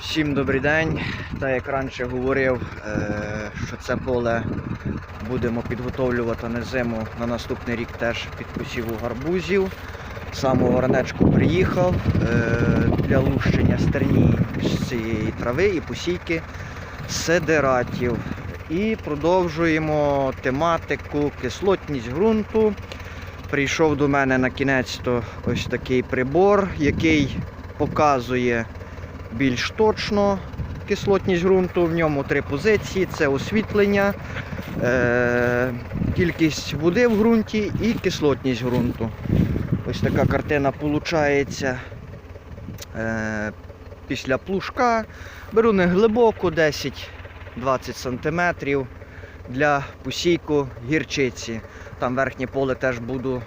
Всім добрий день. Так як раніше говорив, е, що це поле будемо підготовлювати на зиму на наступний рік теж під посіву гарбузів. Сам у Воронечку приїхав е, для лущення стерні з цієї трави і посійки сидератів. І продовжуємо тематику кислотність ґрунту. Прийшов до мене на кінець то ось такий прибор, який показує більш точно кислотність ґрунту. В ньому три позиції: це освітлення, е- кількість води в ґрунті і кислотність ґрунту. Ось така картина виходить е- після плужка. Беру не глибоко, 10-20 см для посійку гірчиці. Там верхнє поле теж буду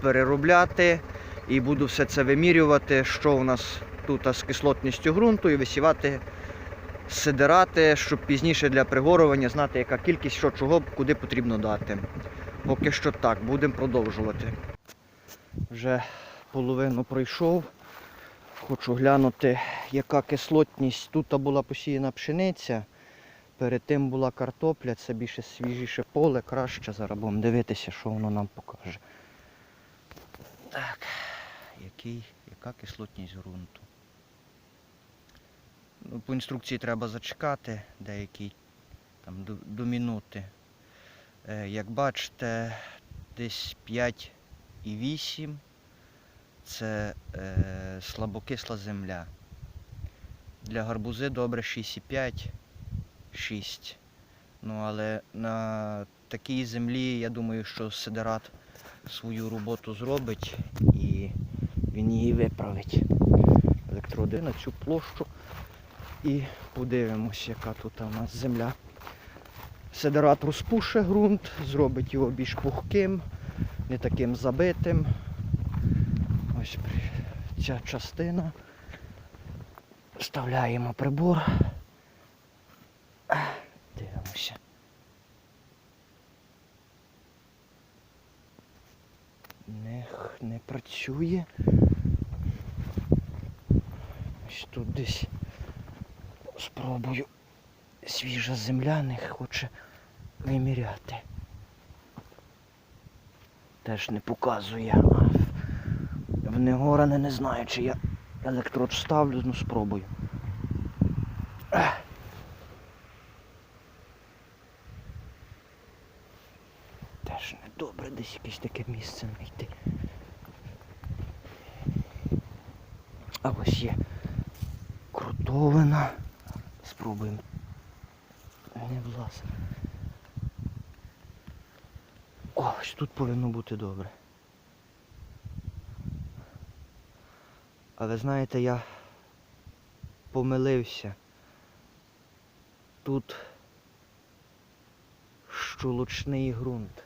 переробляти і буду все це вимірювати, що у нас тут з кислотністю ґрунту і висівати сидирати, щоб пізніше для пригорування знати, яка кількість, що чого, куди потрібно дати. Поки що так, будемо продовжувати. Вже половину пройшов. Хочу глянути, яка кислотність. Тут була посіяна пшениця. Перед тим була картопля, це більше свіжіше поле, краще. Зараз будемо дивитися, що воно нам покаже. Так, який, яка кислотність ґрунту. Ну, по інструкції треба зачекати деякий там, до, до минути. Е, як бачите, десь 5,8 це е, слабокисла земля. Для гарбузи добре 6,5. 6. Ну, але на такій землі, я думаю, що сидерат свою роботу зробить і він її виправить. Електроди на цю площу і подивимось, яка тут у нас земля. Сидерат розпуше ґрунт, зробить його більш пухким, не таким забитим. Ось ця частина. Вставляємо прибор. Дивимося. Не, х- не працює. Ось тут десь спробую. Свіжа земля не хоче виміряти. Теж не показує. В Негоране не знаю, чи я електрод ставлю, ну спробую. Теж недобре десь якесь таке місце знайти. А ось є крутовина. Спробуємо. Не власне. О, тут повинно бути добре. Але знаєте, я помилився. Тут щолочний ґрунт.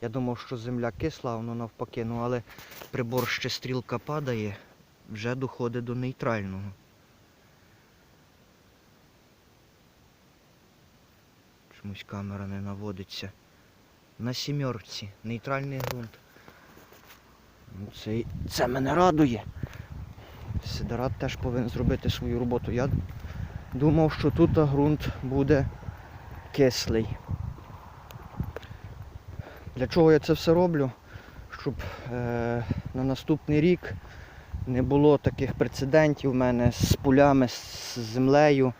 Я думав, що земля кисла, воно навпаки, ну але прибор ще стрілка падає, вже доходить до нейтрального. Чомусь камера не наводиться. На сімерці, нейтральний ґрунт. Ну, Це, це мене радує. Сидерат теж повинен зробити свою роботу. Я думав, що тут ґрунт буде кислий. Для чого я це все роблю? Щоб е, на наступний рік не було таких прецедентів в мене з полями, з землею.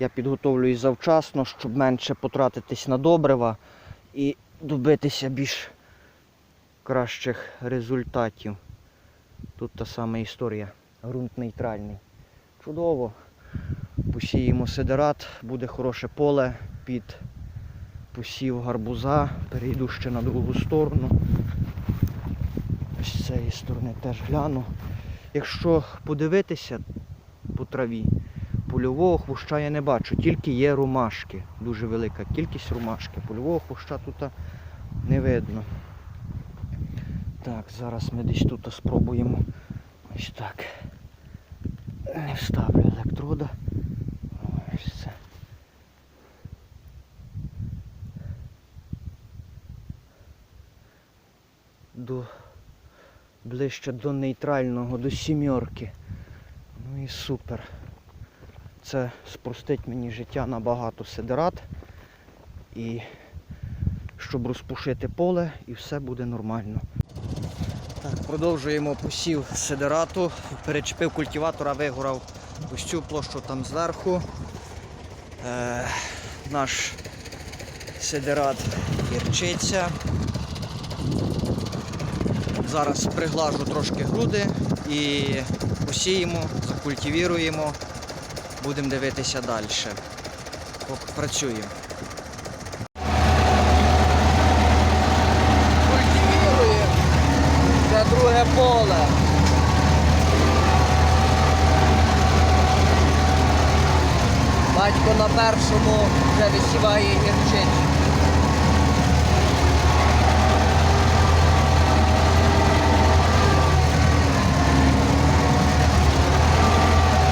Я підготовлююсь завчасно, щоб менше потратитись на добрива і добитися більш кращих результатів. Тут та сама історія. Грунт нейтральний. Чудово. Посіємо сидерат, буде хороше поле під посів гарбуза, перейду ще на другу сторону. Ось з цієї сторони теж гляну. Якщо подивитися по траві, польового хвоща я не бачу, тільки є ромашки. Дуже велика кількість ромашки. Польового хвоща тут не видно. Так, зараз ми десь тут спробуємо. Ось так. Не вставлю електрода. Ось це. До ближче до нейтрального, до сімерки. Ну і супер. Це спростить мені життя набагато сидерат. І щоб розпушити поле і все буде нормально. Так, продовжуємо посів сидерату. Перечепив культиватора, вигорав ось цю площу там зверху. Е, наш сидерат гірчиця. Зараз приглажу трошки груди і посіємо, закультивіруємо, будемо дивитися далі. Працюємо. Культивіруємо. Це друге поле. Батько на першому вже висіває гірчицю.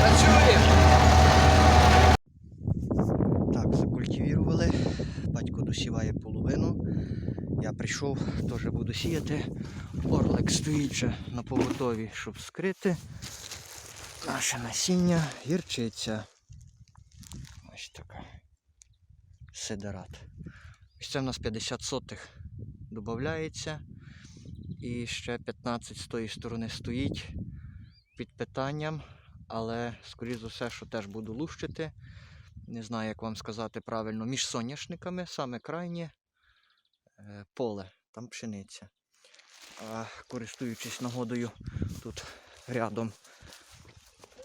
Працюємо. Так, закультивірували. Батько досіває половину. Я прийшов, теж буду сіяти. Орлик стоїть на поготові, щоб скрити. Наше насіння гірчиця. Ось така. Сидерат. Ось це в нас 50 сотих додається. І ще 15 з тої сторони стоїть під питанням. Але, скоріш за все, що теж буду лущити. Не знаю, як вам сказати правильно, між соняшниками, саме крайнє е, поле, там пшениця. А, користуючись нагодою, тут рядом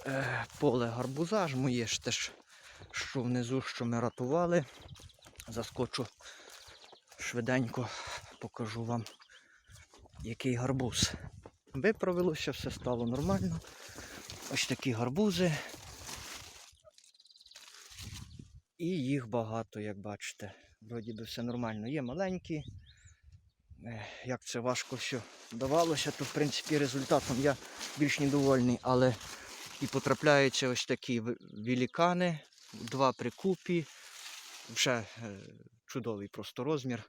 е, поле гарбуза ж моє ж теж, що внизу, що ми ратували. Заскочу швиденько, покажу вам, який гарбуз. Виправилося, все стало нормально. Ось такі гарбузи. І їх багато, як бачите. Вроді би все нормально. Є маленькі. Як це важко все давалося, то в принципі результатом я більш недовольний, але і потрапляються ось такі велікани, два прикупі. Вже е, чудовий просто розмір.